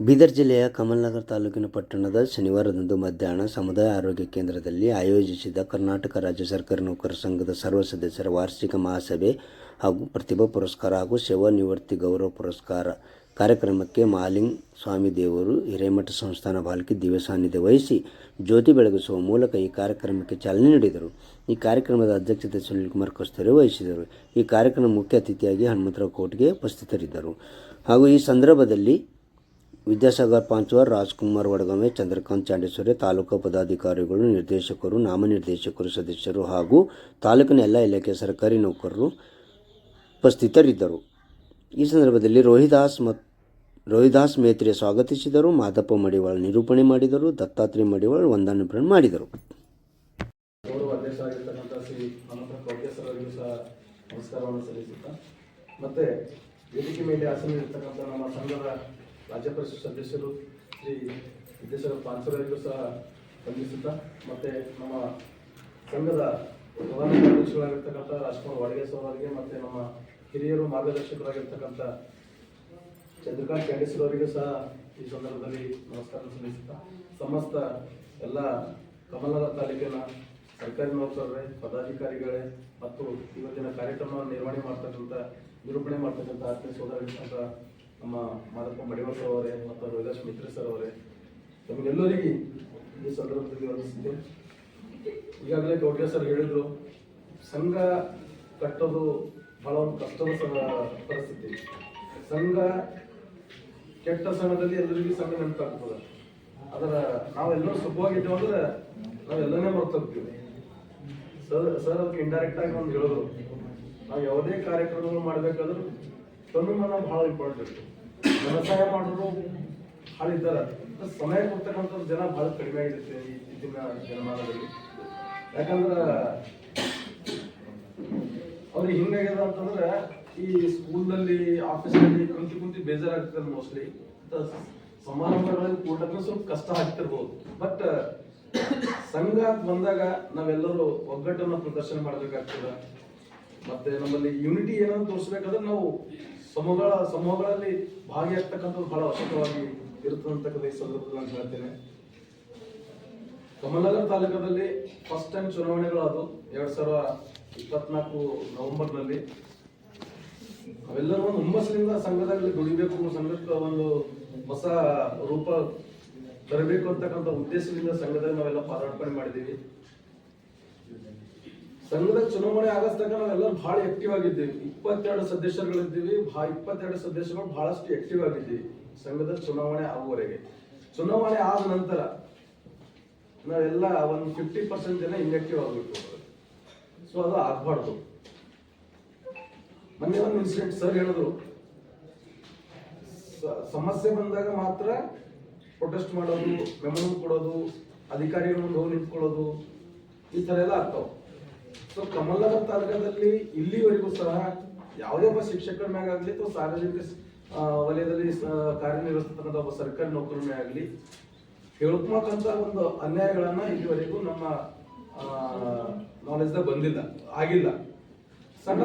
ಬೀದರ್ ಜಿಲ್ಲೆಯ ಕಮಲ್ನಗರ ತಾಲೂಕಿನ ಪಟ್ಟಣದ ಶನಿವಾರದಂದು ಮಧ್ಯಾಹ್ನ ಸಮುದಾಯ ಆರೋಗ್ಯ ಕೇಂದ್ರದಲ್ಲಿ ಆಯೋಜಿಸಿದ ಕರ್ನಾಟಕ ರಾಜ್ಯ ಸರ್ಕಾರಿ ನೌಕರರ ಸಂಘದ ಸರ್ವ ಸದಸ್ಯರ ವಾರ್ಷಿಕ ಮಹಾಸಭೆ ಹಾಗೂ ಪ್ರತಿಭಾ ಪುರಸ್ಕಾರ ಹಾಗೂ ಸೇವಾ ನಿವೃತ್ತಿ ಗೌರವ ಪುರಸ್ಕಾರ ಕಾರ್ಯಕ್ರಮಕ್ಕೆ ಮಾಲಿಂಗ್ ಸ್ವಾಮಿ ದೇವರು, ಹಿರೇಮಠ ಸಂಸ್ಥಾನ ಬಾಲಕಿ ದಿವ್ಯ ಸಾನ್ನಿಧ್ಯ ವಹಿಸಿ ಜ್ಯೋತಿ ಬೆಳಗಿಸುವ ಮೂಲಕ ಈ ಕಾರ್ಯಕ್ರಮಕ್ಕೆ ಚಾಲನೆ ನೀಡಿದರು. ಈ ಕಾರ್ಯಕ್ರಮದ ಅಧ್ಯಕ್ಷತೆ ಸುನಿಲ್ ಕುಮಾರ್ ಕಸ್ತೂರಿ ವಹಿಸಿದರು. ಈ ಕಾರ್ಯಕ್ರಮ ಮುಖ್ಯ ಅತಿಥಿಯಾಗಿ ಹನುಮಂತರಾವ್ ಕೋಟ್ಗೆ ಉಪಸ್ಥಿತರಿದ್ದರು. ಹಾಗೂ ಈ ಸಂದರ್ಭದಲ್ಲಿ ವಿದ್ಯಾಸಾಗರ್ ಪಾಂಚುವರ್ ರಾಜ್ಕುಮಾರ್ ವಡಗಮೆ, ಚಂದ್ರಕಾಂತ್ ಚಾಂಡೇಶ್ವರಿ, ತಾಲೂಕು ಪದಾಧಿಕಾರಿಗಳು, ನಿರ್ದೇಶಕರು, ನಾಮನಿರ್ದೇಶಕರು, ಸದಸ್ಯರು ಹಾಗೂ ತಾಲೂಕಿನ ಎಲ್ಲ ಇಲಾಖೆ ಸರ್ಕಾರಿ ನೌಕರರು ಉಪಸ್ಥಿತರಿದ್ದರು. ಈ ಸಂದರ್ಭದಲ್ಲಿ ರೋಹಿದಾಸ್ ಮತ್ತು ರೋಹಿದಾಸ್ ಮೇತ್ರಿ ಸ್ವಾಗತಿಸಿದರು. ಮಾದಪ್ಪ ಮಡಿವಾಳ್ ನಿರೂಪಣೆ ಮಾಡಿದರು. ದತ್ತಾತ್ರಿ ಮಡಿವಾಳ್ ವಂದನಾರ್ಪಣೆ ಮಾಡಿದರು. ಮತ್ತೆ ವೇದಿಕೆ ಮೇಲೆ ಆಸನವಿರ್ತಕ್ಕಂಥ ನಮ್ಮ ಸಂಘದ ರಾಜ್ಯ ಪರಿಷತ್ ಸದಸ್ಯರು ಶ್ರೀ ಸಿದ್ದೇಶ್ವರ ಪಾಂಚವರಿಗೂ ಸಹ ವಂದಿಸುತ್ತಾ, ಮತ್ತೆ ನಮ್ಮ ಸಂಘದ ಪ್ರಧಾನ ಕಾರ್ಯದರ್ಶಿಗಳಾಗಿರ್ತಕ್ಕಂಥ ರಾಜ್ಕುಮಾರ್ ವಾಡಗೇಶ್ವರ ಅವರಿಗೆ ಮತ್ತೆ ನಮ್ಮ ಹಿರಿಯರು ಮಾರ್ಗದರ್ಶಕರಾಗಿರ್ತಕ್ಕಂಥ ಚಂದ್ರಕಾಂತ್ ಕ್ಯಾಂಡೇಶ್ವರ ಅವರಿಗೂ ಸಹ ಈ ಸಂದರ್ಭದಲ್ಲಿ ನಮಸ್ಕಾರ ಸಲ್ಲಿಸುತ್ತಾ, ಸಮಸ್ತ ಎಲ್ಲ ಕಮಲನ ತಾಲೂಕಿನ ಸರ್ಕಾರಿ ನೌಕರರೇ, ಪದಾಧಿಕಾರಿಗಳೇ, ಮತ್ತು ಇವತ್ತಿನ ಕಾರ್ಯಕ್ರಮವನ್ನು ನಿರ್ವಹಣೆ ಮಾಡ್ತಕ್ಕಂಥ, ನಿರೂಪಣೆ ಮಾಡ್ತಕ್ಕಂಥ ಆತ್ಮೀಯ ಸೋದರಗಿರ್ತಕ್ಕಂಥ ನಮ್ಮ ಮಾದಪ್ಪ ಮಡಿವಾಳ ಸರ್ ಅವರೇ ಮತ್ತು ರೋಹಿದಾಸ್ ಮಿತ್ರ ಸರ್ ಅವರೇ. ನಮಗೆಲ್ಲರಿಗೆ ಈ ಸಂದರ್ಭದಲ್ಲಿ ವಂದಿಸಿದ್ದೆ ಈಗಾಗಲೇ ಗೌಡ್ಯ ಸರ್ ಹೇಳಿದ್ರು, ಸಂಘ ಕಟ್ಟೋದು ಬಹಳ ಒಂದು ಕಷ್ಟದ ಪರಿಸ್ಥಿತಿ. ಸಂಘ ಕೆಟ್ಟ ಸಮಯದಲ್ಲಿ ಎಲ್ಲರಿಗೂ ಸಂಘ ನೆನಪಾಗ್ತದೆ. ಅದರ ನಾವೆಲ್ಲರೂ ಸುಖವಾಗಿದ್ದೇವೆ ಅಂದ್ರೆ ನಾವೆಲ್ಲನೇ ಮರ್ತೋಗ್ತೀವಿ ಸರ್ ಸರ್ ಅದಕ್ಕೆ ಇಂಡೈರೆಕ್ಟ್ ಆಗಿ ಒಂದು ಹೇಳಿದ್ರು ನಾವು ಯಾವುದೇ ಕಾರ್ಯಕ್ರಮಗಳು ಮಾಡ್ಬೇಕಾದ್ರೂ ತನುಮನ ಬಹಳ ಇಂಪಾರ್ಟೆಂಟ್ ವ್ಯವಸಾಯ ಮಾಡೋರು ಆದ್ರೆ ಸಮಯ ಕೊಡ್ತಕ್ಕಂಥ ಜನ ಬಹಳ ಕಡಿಮೆ ಆಗಿರುತ್ತೆ ಇತ್ತೀಚಿನ ಜನಮಾನದಲ್ಲಿ ಯಾಕಂದ್ರೆ ಅವ್ರಿಗೆ ಹಿಂಗಾಗ್ಯದ ಅಂತಂದ್ರೆ ಈ ಸ್ಕೂಲ್ನಲ್ಲಿ ಆಫೀಸಲ್ಲಿ ಕುಂತಿ ಕುಂತಿ ಬೇಜಾರಾಗ್ತದೆ ಮೋಸ್ಟ್ಲಿ ಸಮಾರಂಭಗಳಲ್ಲಿ ಕೂಡಕ್ಕೆ ಸ್ವಲ್ಪ ಕಷ್ಟ ಆಗ್ತಿರ್ಬೋದು. ಬಟ್ ಸಂಘ ಬಂದಾಗ ನಾವೆಲ್ಲರೂ ಒಗ್ಗಟ್ಟನ್ನ ಪ್ರದರ್ಶನ ಮಾಡ್ಬೇಕಾಗ್ತದ. ಮತ್ತೆ ನಮ್ಮಲ್ಲಿ ಯೂನಿಟಿ ಏನೋ ತೋರಿಸ್ಬೇಕಾದ್ರೆ ನಾವು ಸಮೂಹಗಳ ಸಮೂಹಗಳಲ್ಲಿ ಭಾಗಿಯಾಗ್ತಕ್ಕಂಥದ್ದು ಬಹಳ ಅವಶ್ಯಕವಾಗಿ ಇರುತ್ತಂತಕ್ಕಂಥ ಈ ಸಂದರ್ಭದಲ್ಲಿ ನಾನು ಹೇಳ್ತೇನೆ. ಕಮಲನಗರ ತಾಲೂಕದಲ್ಲಿ ಫಸ್ಟ್ ಟೈಮ್ ಚುನಾವಣೆಗಳು ಅದು, ಎರಡ್ ಸಾವಿರ ಇಪ್ಪತ್ನಾಲ್ಕು ನವೆಂಬರ್ನಲ್ಲಿ. ಅವೆಲ್ಲರೂ ಒಂದು ಹುಮ್ಮಸ್ಸಿನಿಂದ ಸಂಘದಲ್ಲಿ ದುಡಿಬೇಕು ಸಂಘಕ್ಕೆ ಒಂದು ಹೊಸ ರೂಪ ತರಬೇಕು ಅಂತಕ್ಕಂಥ ಉದ್ದೇಶದಿಂದ ಸಂಘದಲ್ಲಿ ನಾವೆಲ್ಲ ಪಾದಾರ್ಪಣೆ ಮಾಡಿದ್ದೀವಿ. ಸಂಘದ ಚುನಾವಣೆ ಆಗಸ್ ತನಕ ನಾವೆಲ್ಲ ಬಹಳ ಆಕ್ಟಿವ್ ಆಗಿದ್ದೀವಿ. ಇಪ್ಪತ್ತೆರಡು ಸದಸ್ಯರುಗಳಿದ್ದೀವಿ. ಇಪ್ಪತ್ತೆರಡು ಸದಸ್ಯರು ಬಹಳಷ್ಟು ಆಕ್ಟಿವ್ ಆಗಿದ್ದೀವಿ ಸಂಘದ ಚುನಾವಣೆ ಆಗುವವರೆಗೆ. ಚುನಾವಣೆ ಆದ ನಂತರ ನಾವೆಲ್ಲ ಒಂದು ಫಿಫ್ಟಿ ಪರ್ಸೆಂಟ್ ಜನ ಇನ್ಆಕ್ಟಿವ್ ಆಗಬೇಕು ಸೊ ಅದು ಆಗ್ಬಾರ್ದು. ಮೊನ್ನೆ ಒಂದು ಇನ್ಸಿಡೆಂಟ್ ಸರ್ ಹೇಳಿದ್ರು. ಸಮಸ್ಯೆ ಬಂದಾಗ ಮಾತ್ರ ಪ್ರೊಟೆಸ್ಟ್ ಮಾಡೋದು, ಮೆಮೊರಿ ಕೊಡೋದು ಅಧಿಕಾರಿಗಳ ಮುಂದೆ ಹೋಗಿ ನಿಂತ್ಕೊಳ್ಳೋದು, ಈ ಥರ ಎಲ್ಲ ಆಗ್ತಾವ. ಸೊ ಕಮಲನಗರ ತಾಲೂಕದಲ್ಲಿ ಇಲ್ಲಿವರೆಗೂ ಸಹ ಯಾವುದೇ ಒಬ್ಬ ಶಿಕ್ಷಕರ ಮ್ಯಾಗ ಆಗಲಿ ಅಥವಾ ಸಾರ್ವಜನಿಕ ವಲಯದಲ್ಲಿ ಕಾರ್ಯನಿರ್ವಹಿಸ್ತಕ್ಕಂಥ ಒಬ್ಬ ಸರ್ಕಾರಿ ನೌಕರನೇ ಆಗಲಿ ಹೇಳ್ಕೊಳಕಂತ ಒಂದು ಅನ್ಯಾಯಗಳನ್ನ ಇಲ್ಲಿವರೆಗೂ ನಮ್ಮ ನಾಲೆಜ್ದಾಗ ಬಂದಿಲ್ಲ, ಆಗಿಲ್ಲ. ಸಣ್ಣ